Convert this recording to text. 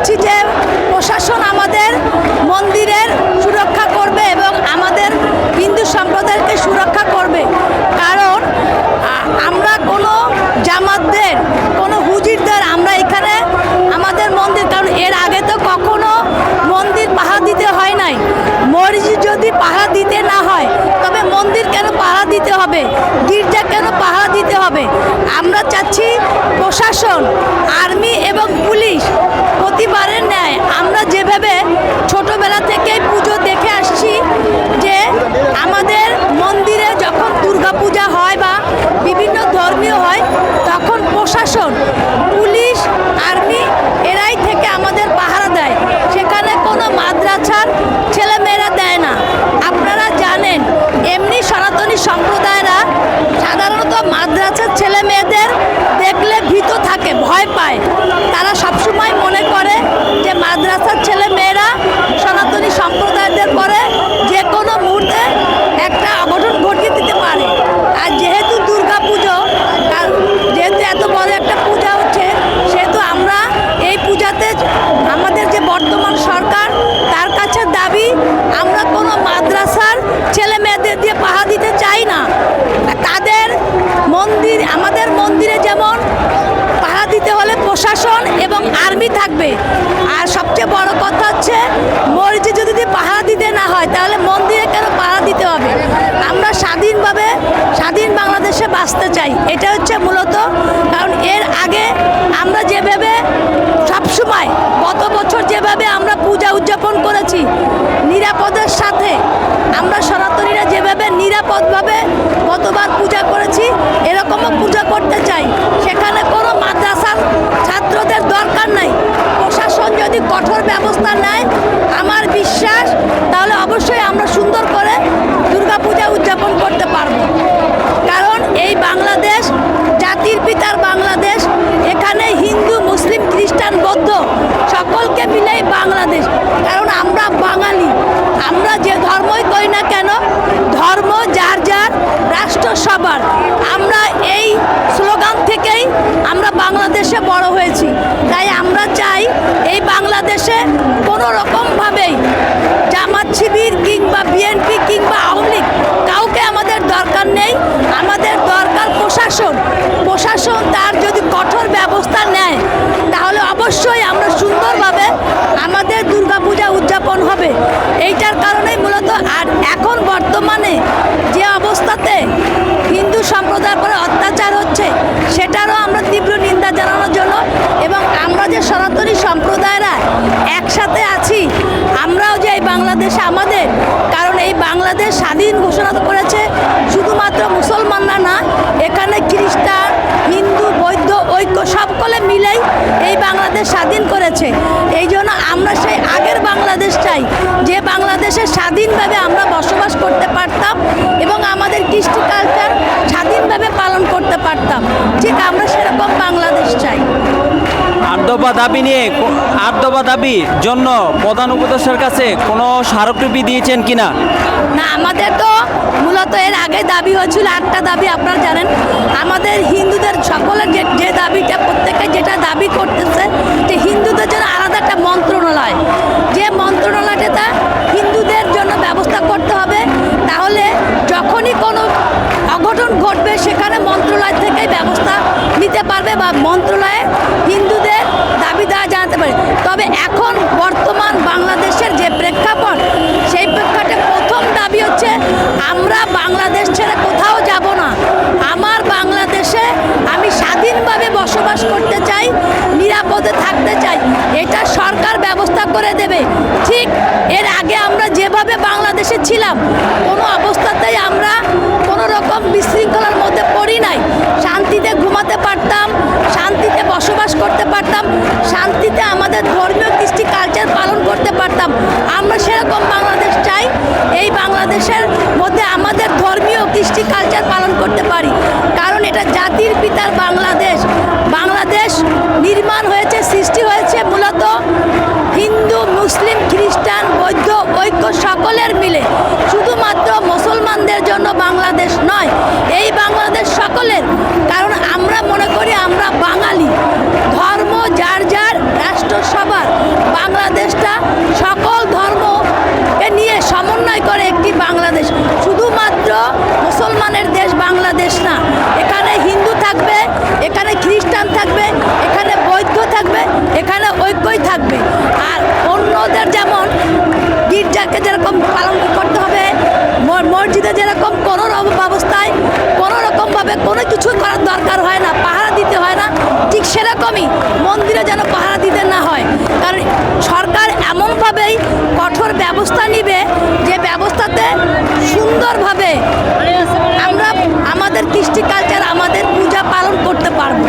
চাচ্ছি যে প্রশাসন আমাদের মন্দিরের সুরক্ষা করবে এবং আমাদের হিন্দু সম্প্রদায়কে সুরক্ষা করবে। কারণ আমরা কোনো জামাতদের, কোনো হুজিরদের আমরা এখানে আমাদের মন্দির, কারণ এর আগে তো কখনো মন্দির পাহারা দিতে হয় নাই। মসজিদ যদি পাহারা দিতে না হয়, তবে মন্দির কেন পাহারা দিতে হবে? গির্জা কেন পাহারা দিতে হবে? আমরা চাচ্ছি প্রশাসন, আর্মি এবং পুলিশ প্রতিবারের ন্যায় আমরা যেভাবে ছোটবেলা থেকেই পুজো দেখে আসছি যে আমাদের মন্দিরে যখন দুর্গাপূজা হয় বা বিভিন্ন ধর্মীয় হয় তখন প্রশাসন পুলিশ আর্মি এরাই থেকে আমাদের পাহারা দেয় সেখানে কোনো মাদ্রাসার ছেলেমেয়েরা দেয় না আপনারা জানেন এমনি সনাতনী সম্প্রদায়রা সাধারণত মাদ্রাসার ছেলে মেয়েদের দেখলে ভীত থাকে ভয় পায় তারা সবসময় মনে করে যে মাদ্রাসার ছেলে মেয়েরা সনাতনী সম্প্রদায়দের পরে যে কোনো মুহূর্তে একটা অঘটন ঘটিয়ে দিতে পারে আর যেহেতু দুর্গা পুজো যেহেতু এত বড় একটা পূজা হচ্ছে সেহেতু আমরা এই পূজাতে আমাদের যে বর্তমান সরকার তার কাছে দাবি আমরা কোনো মাদ্রাসার ছেলে মেয়েদের দিয়ে পাহা দিতে চাই না তাদের মন্দির আমাদের মন্দিরে যেমন পাহা দিতে হলে প্রশাসন এবং আর্মি থাকবে। আর সবচেয়ে বড় কথা হচ্ছে, মসজিদ যদি পাহারা দিতে না হয়, তাহলে মন্দিরে কেন পাহারা দিতে হবে? আমরা স্বাধীনভাবে, স্বাধীন বাংলাদেশে বাঁচতে চাই। এটা হচ্ছে মূলত, কারণ এর আগে আমরা যেভাবে সবসময়, গত বছর যেভাবে আমরা পূজা উদযাপন করেছি নিরাপদের সাথে আমরা সনাতনীরা যেভাবে নিরাপদভাবে গতবার পূজা করেছি এরকমও পূজা করতে চাই সেখানে কোনো মাদ্রাসার ছাত্রদের দরকার নাই প্রশাসন যদি কঠোর ব্যবস্থা নেয়। আমার বিশ্বাস, তাহলে অবশ্যই আমরা সুন্দর করে দুর্গাপূজা উদযাপন করতে পারব। কারণ এই বাংলাদেশ, জাতির পিতার বাংলাদেশ, এখানে হিন্দু, মুসলিম, খ্রিস্টান, বৌদ্ধ, সকলকে মিলেই বাংলাদেশ। কারণ আমরা বাঙালি। আমরা যে ধর্মই করি না কেন, ধর্ম যার যার, রাষ্ট্র সবার। আমরা এই থেকেই আমরা বাংলাদেশে বড় হয়েছি। তাই আমরা চাই এই বাংলাদেশে কোনো রকমভাবেই জামাত শিবির কিংবা বিএনপি কিংবা আওয়ামী লীগ কাউকে আমাদের দরকার নেই। আমাদের দরকার প্রশাসন। প্রশাসন তার যদি কঠোর ব্যবস্থা নেয়, তাহলে অবশ্যই আমরা সুন্দরভাবে আমাদের দুর্গাপূজা উদযাপন হবে। এইটার কারণেই মূলত আর এখন বর্তমানে সম্প্রদায়ের পরে অত্যাচার হচ্ছে, সেটারও আমরা তীব্র নিন্দা জানানোর জন্য এবং আমরা যে সনাতনী সম্প্রদায়রা একসাথে আছি, আমরাও যে এই বাংলাদেশে আমাদের, কারণ এই বাংলাদেশ স্বাধীন ঘোষণা করেছে শুধুমাত্র মুসলমানরা না, এখানে খ্রিস্টান, হিন্দু, বৌদ্ধ, ঐক্য সকলে মিলেই এই বাংলাদেশ স্বাধীন করেছে এই জন্য আমরা সেই আগের বাংলাদেশ চাই যে বাংলাদেশে স্বাধীনভাবে আমরা বসবাস করতে পারতাম এবং আমাদের কৃষ্টি কালচার স্বাধীনভাবে পালন করতে ঠিক আমরা সেরকম বাংলাদেশ চাই। আট দফা দাবি নিয়ে আট দফা দাবির জন্য প্রধান উপদেষ্টার কাছে কোনো স্মারকলিপি দিয়েছেন কিনা? না আমাদের তো মূলত এর আগে দাবি হয়েছিল আটটা দাবি আপনারা জানেন। আমাদের হিন্দুদের সকলের যে যে দাবিটা প্রত্যেকে যেটা দাবি করতেছে যে হিন্দুদের জন্য আলাদা একটা মন্ত্রণালয় যে মন্ত্রণালয়টা হিন্দুদের জন্য ব্যবস্থা করতে হবে তাহলে যখনই কোনো অঘটন ঘটবে সেখানে মন্ত্রণালয় থেকেই ব্যবস্থা পারবে বা মন্ত্রণালয়ে হিন্দুদের দাবি দেওয়া জানাতে পারে। তবে এখন বর্তমান বাংলাদেশের যে প্রেক্ষাপট, সেই প্রেক্ষাপটে প্রথম দাবি হচ্ছে, আমরা বাংলাদেশ ছেড়ে কোথাও যাব না। আমার বাংলাদেশে আমি স্বাধীনভাবে বসবাস করতে চাই, নিরাপদে থাকতে চাই। এটা সরকার ব্যবস্থা করে দেবে। ঠিক এর আগে আমরা যেভাবে বাংলাদেশে ছিলাম, কোনো অবস্থাতেই আমরা কোনো রকম বিশৃঙ্খলার মধ্যে পড়ি নাই শান্তিতে ঘুমাতে পারতাম শান্তিতে বসবাস করতে পারতাম, শান্তিতে আমাদের ধর্মীয় কৃষ্টি কালচার পালন করতে পারতাম। আমরা সেরকম বাংলাদেশ চাই, এই বাংলাদেশের এখানে ঐক্যই থাকবে। আর অন্যদের যেমন গির্জাকে যেরকম পালন করতে হবে মসজিদে যেরকম কোনো অবস্থায় কোনো রকমভাবে কোনো কিছু করার দরকার হয় না, পাহারা দিতে হয় না, ঠিক সেরকমই মন্দিরে যেন পাহারা দিতে না হয়। কারণ সরকার এমনভাবেই কঠোর ব্যবস্থা নিবে যে ব্যবস্থাতে সুন্দরভাবে আমরা, আমাদের কৃষ্টি কালচার, আমাদের পূজা পালন করতে পারব।